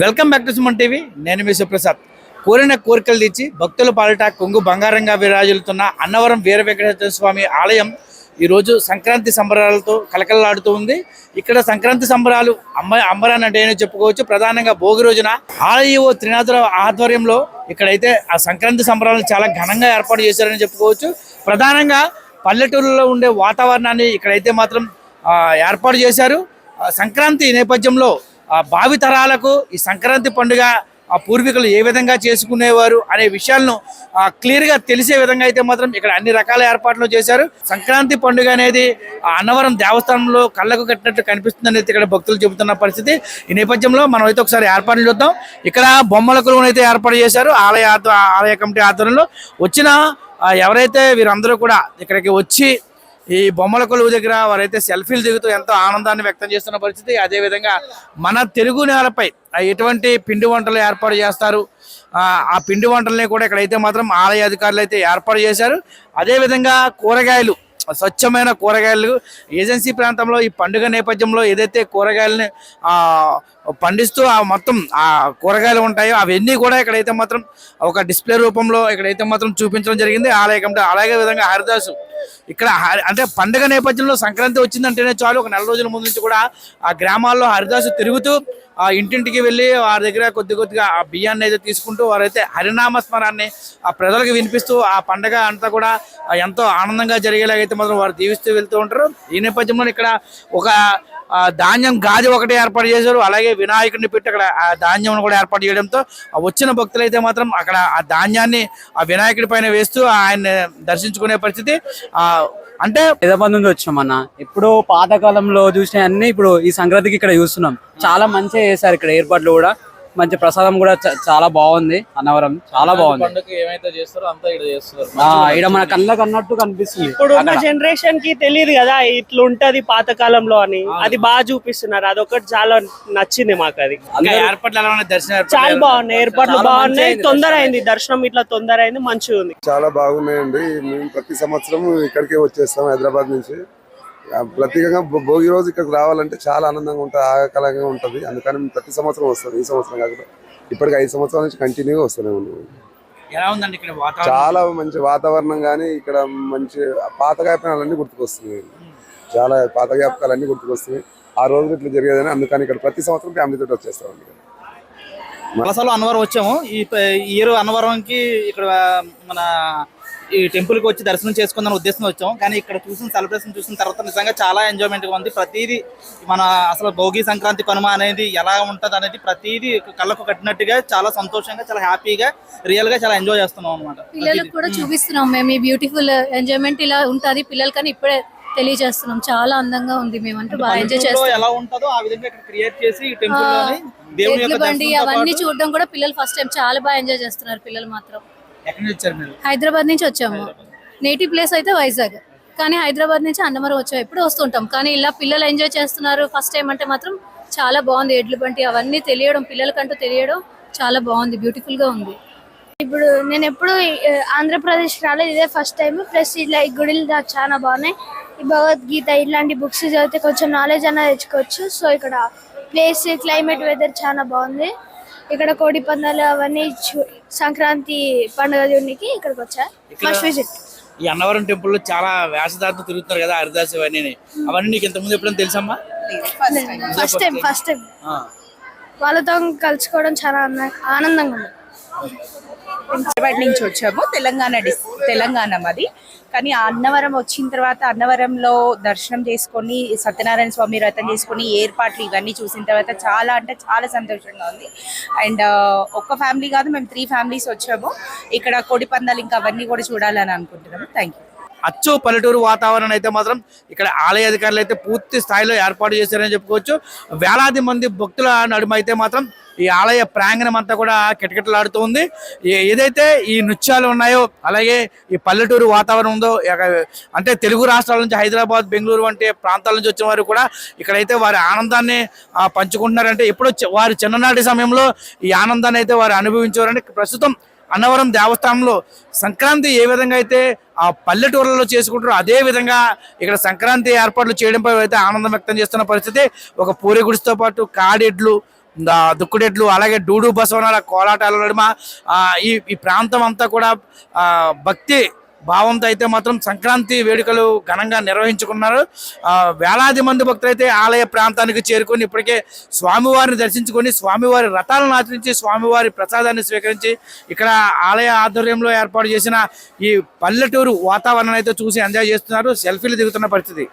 Welcome back to Suman TV. నేను మీ సుప్రసాద్. కోరిన కోరికలు తెచ్చి భక్తుల పాలిట కొంగు బంగారంగా విరాజులుతున్న అన్నవరం వీర వెంకటేశ్వర స్వామి ఆలయం ఈరోజు సంక్రాంతి సంబరాలతో కలకలలాడుతూ ఉంది. ఇక్కడ సంక్రాంతి సంబరాలు అమ్మ అంబరాన్ అంటే ఏమో చెప్పుకోవచ్చు. ప్రధానంగా భోగి రోజున ఆలయో త్రినాథుల ఆధ్వర్యంలో ఇక్కడైతే ఆ సంక్రాంతి సంబరాలను చాలా ఘనంగా ఏర్పాటు చేశారని చెప్పుకోవచ్చు. ప్రధానంగా పల్లెటూరులో ఉండే వాతావరణాన్ని ఇక్కడైతే మాత్రం ఏర్పాటు చేశారు. సంక్రాంతి నేపథ్యంలో ఆ, ఈ సంక్రాంతి పండుగ ఆ పూర్వీకులు ఏ విధంగా చేసుకునేవారు అనే విషయాలను క్లియర్గా తెలిసే విధంగా అయితే మాత్రం ఇక్కడ అన్ని రకాల ఏర్పాట్లు చేశారు. సంక్రాంతి పండుగ అనేది ఆ అన్నవరం దేవస్థానంలో కళ్ళకు కట్టినట్టు కనిపిస్తుందని ఇక్కడ భక్తులు చెబుతున్న పరిస్థితి. ఈ నేపథ్యంలో మనం అయితే ఒకసారి ఏర్పాట్లు చూద్దాం. ఇక్కడ బొమ్మల కొలువును అయితే ఏర్పాటు చేశారు ఆలయ ఆలయ కమిటీ ఆధ్వర్యంలో. వచ్చిన ఎవరైతే వీరందరూ కూడా ఇక్కడికి వచ్చి ఈ బొమ్మల కొలువు దగ్గర వారైతే సెల్ఫీలు దిగుతూ ఎంతో ఆనందాన్ని వ్యక్తం చేస్తున్న పరిస్థితి. అదేవిధంగా మన తెలుగు నేలపై ఎటువంటి పిండి వంటలు ఏర్పాటు చేస్తారు ఆ, పిండి వంటల్ని కూడా ఇక్కడైతే మాత్రం ఆలయ అధికారులు అయితే ఏర్పాటు చేశారు. అదేవిధంగా కూరగాయలు స్వచ్ఛమైన కూరగాయలు ఏజెన్సీ ప్రాంతంలో ఈ పండుగ నేపథ్యంలో ఏదైతే కూరగాయలని పండిస్తూ ఆ మొత్తం ఆ కూరగాయలు ఉంటాయో అవన్నీ కూడా ఇక్కడైతే మాత్రం ఒక డిస్ప్లే రూపంలో ఇక్కడైతే మాత్రం చూపించడం జరిగింది. ఆలయ కమిటీ అలాగే విధంగా హరిదాసు ఇక్కడ అంటే పండుగ నేపథ్యంలో సంక్రాంతి వచ్చిందంటేనే చాలు. ఒక నెల రోజుల ముందు నుంచి కూడా ఆ గ్రామాల్లో హరిదాసు తిరుగుతూ ఆ ఇంటింటికి వెళ్ళి వారి దగ్గర కొద్ది కొద్దిగా ఆ బియ్యాన్ని అయితే తీసుకుంటూ వారైతే హరినామ స్మరాన్ని ఆ ప్రజలకు వినిపిస్తూ ఆ పండగ అంతా కూడా ఎంతో ఆనందంగా జరిగేలాగైతే మాత్రం వారు దీవిస్తూ వెళ్తూ ఉంటారు. ఈ నేపథ్యంలో ఇక్కడ ఒక ధాన్యం గాది ఒకటి ఏర్పాటు చేశారు. అలాగే వినాయకుడిని పెట్టి అక్కడ ఆ ధాన్యం కూడా ఏర్పాటు చేయడంతో ఆ వచ్చిన భక్తులు అయితే మాత్రం అక్కడ ఆ ధాన్యాన్ని ఆ వినాయకుడి పైన వేస్తూ ఆయన్ని దర్శించుకునే పరిస్థితి. ఆ అంటే హైదరాబాద్ నుండి వచ్చాం అన్న. ఇప్పుడు పాతకాలంలో చూసిన అన్ని ఇప్పుడు ఈ సంక్రాంతికి ఇక్కడ చూస్తున్నాం. చాలా మంచిగా చేశారు ఇక్కడ ఏర్పాట్లు కూడా. మంచి ప్రసాదం కూడా చాలా బాగుంది అన్నవరం. చాలా బాగుంది. పండుగ ఏమైతే చేస్తారో అంతా ఇక్కడ మన కళ్ళకు అన్నట్టు కనిపిస్తుంది. ఇప్పుడు ఉన్న జనరేషన్కి తెలియదు కదా ఇట్లా ఉంటది పాతకాలంలో అని. అది బాగా చూపిస్తున్నారు. అదొకటి చాలా నచ్చింది మాకు అది చాలా? బాగున్నాయి. ఏర్పాట్లు బాగున్నాయి. తొందర అయింది దర్శనం ఇట్లా తొందర అయింది మంచిగా ఉంది చాలా బాగున్నాయండి. మేము ప్రతి సంవత్సరం ఇక్కడికే వచ్చేస్తాం హైదరాబాద్ నుంచి. ప్రత్యేకంగా భోగి రోజు ఇక్కడికి రావాలంటే చాలా ఆనందంగా ఉంటుంది ఆగకలంగా ఉంటుంది. అందుకని ప్రతి సంవత్సరం వస్తాం ఈ సంవత్సరం కాకుండా ఇప్పటికి ఐదు సంవత్సరాల నుంచి కంటిన్యూగా వస్తూనే ఉన్నాం చాలా మంచి వాతావరణం కానీ ఇక్కడ మంచి పాత జ్ఞాపకాలన్నీ గుర్తుకొస్తున్నాయి. చాలా పాత జ్ఞాపకాలన్నీ గుర్తుకొస్తున్నాయి. ఆ రోజు ఇట్లా జరిగేదని అందుకని ఇక్కడ ప్రతి సంవత్సరం ఫ్యామిలీతో వచ్చేస్తామండి వలసలో అన్నవరం వచ్చాము. ఈ ఇయర్ అన్నవరంకి ఇక్కడ మన ఈ టెంపుల్కి వచ్చి దర్శనం చేసుకుందాం ఉద్దేశం వచ్చాం. కానీ ఇక్కడ చూసిన సెలబ్రేషన్ చూసిన తర్వాత నిజంగా చాలా ఎంజాయ్మెంట్గా ఉంది. ప్రతిదీ మన అసలు భోగి సంక్రాంతి కనుమ అనేది ఎలా ఉంటది అనేది ప్రతిదీ కళ్ళకు కట్టినట్టుగా చాలా సంతోషంగా చాలా హ్యాపీగా రియల్గా చాలా ఎంజాయ్ చేస్తున్నాం అనమాట పిల్లలకు కూడా చూపిస్తున్నాం. మేము ఈ బ్యూటిఫుల్ ఎంజాయ్మెంట్ ఇలా ఉంటది. పిల్లలకని ఇప్పుడే తెలియజేస్తున్నాం. చాలా అందంగా ఉంది. మేము అంటే బాగా ఎంజాయ్ చేస్తాం ఎలా ఉంటుందో ఆ విధంగా ఇక్కడ క్రియేట్ చేసి టెంపుల్ బండి అవన్నీ చూడడం కూడా పిల్లలు ఫస్ట్ టైం చాలా బాగా ఎంజాయ్ చేస్తున్నారు పిల్లలు మాత్రం. హైదరాబాద్ నుంచి వచ్చాము. నేటివ్ ప్లేస్ అయితే వైజాగ్. కానీ హైదరాబాద్ నుంచి అన్నవరం వచ్చాం ఎప్పుడు వస్తుంటాం. కానీ ఇలా పిల్లలు ఎంజాయ్ చేస్తున్నారు. ఫస్ట్ టైం అంటే మాత్రం చాలా బాగుంది. ఎడ్ల బండి అవన్నీ తెలియడం పిల్లలకంటూ తెలియడం చాలా బాగుంది. బ్యూటిఫుల్గా ఉంది. ఇప్పుడు నేను ఎప్పుడు ఆంధ్రప్రదేశ్ రాలేదు. ఇదే ఫస్ట్ టైం. ప్లస్ ఇలా ఈ గుడిలు దా- చాలా బాగున్నాయి. ఈ భగవద్గీత ఇలాంటి బుక్స్ చదివితే కొంచెం నాలెడ్జ్ అనేది తెచ్చుకోవచ్చు. సో ఇక్కడ ప్లేస్ క్లైమేట్ వెదర్ చాలా బాగుంది. ఇక్కడ కోడి పందాలు అవన్నీ సంక్రాంతి పండుగ చూడడానికి ఇక్కడికి వచ్చా. First visit. ఈ అన్నవరం టెంపుల్లో చాలా వేషధారణ తిరుగుతున్నారు కదా హరిదాస్ అవన్నీ అవన్నీ నీకు ఇంతకుముందు ఎప్పుడైనా తెలుసమ్మా? First time first time. వాళ్ళతో కలుసుకోవడం చాలా ఆనంద- ఆనందంగా ఉంది. హైదరాబాద్ నుంచి వచ్చాము. తెలంగాణ డిస్ తెలంగాణ మాది. కానీ ఆ అన్నవరం వచ్చిన తర్వాత అన్నవరంలో దర్శనం చేసుకొని సత్యనారాయణ స్వామి వ్రతం చేసుకొని ఏర్పాట్లు ఇవన్నీ చూసిన తర్వాత చాలా అంటే చాలా సంతోషంగా ఉంది. అండ్ ఒక్క ఫ్యామిలీ కాదు మేము త్రీ ఫ్యామిలీస్ వచ్చాము. ఇక్కడ కోడి పందాలు ఇంకా అవన్నీ కూడా చూడాలని అనుకుంటున్నాము. థ్యాంక్ యూ అచ్చు పల్లెటూరు వాతావరణం అయితే మాత్రం ఇక్కడ ఆలయ అధికారులు అయితే పూర్తి స్థాయిలో ఏర్పాటు చేశారని చెప్పుకోవచ్చు. వేలాది మంది భక్తుల నడుమ అయితే మాత్రం ఈ ఆలయ ప్రాంగణం అంతా కూడా కిటకిటలాడుతూ ఉంది. ఏదైతే ఈ నృత్యాలు ఉన్నాయో అలాగే ఈ పల్లెటూరు వాతావరణం ఉందో అంటే తెలుగు రాష్ట్రాల నుంచి హైదరాబాద్ బెంగళూరు వంటి ప్రాంతాల నుంచి వచ్చిన వారు కూడా ఇక్కడైతే వారి ఆనందాన్ని పంచుకుంటున్నారంటే ఎప్పుడో వారి చిన్ననాటి సమయంలో ఈ ఆనందాన్ని అయితే వారు అనుభవించేవారంటే ప్రస్తుతం అన్నవరం దేవస్థానంలో సంక్రాంతి ఏ విధంగా అయితే ఆ పల్లెటూర్లలో చేసుకుంటారో అదే విధంగా ఇక్కడ సంక్రాంతి ఏర్పాట్లు చేయడంపై అయితే ఆనందం వ్యక్తం చేస్తున్న పరిస్థితి. ఒక పూరి గుడితో పాటు కాడెడ్లు దా- దుక్కుడెట్లు అలాగే డూడు బసవనాల కోలాటాల నడుమ ఈ ఈ ప్రాంతం అంతా కూడా భక్తి భావంతో అయితే మాత్రం సంక్రాంతి వేడుకలు ఘనంగా నిర్వహించుకున్నారు. వేలాది మంది భక్తులు అయితే ఆలయ ప్రాంతానికి చేరుకొని ఇప్పటికే స్వామివారిని దర్శించుకొని స్వామివారి రథాలను ఆచరించి స్వామివారి ప్రసాదాన్ని స్వీకరించి ఇక్కడ ఆలయ ఆధ్వర్యంలో ఏర్పాటు చేసిన ఈ పల్లెటూరు వాతావరణం అయితే చూసి ఎంజాయ్ చేస్తున్నారు. సెల్ఫీలు దిగుతున్న పరిస్థితి.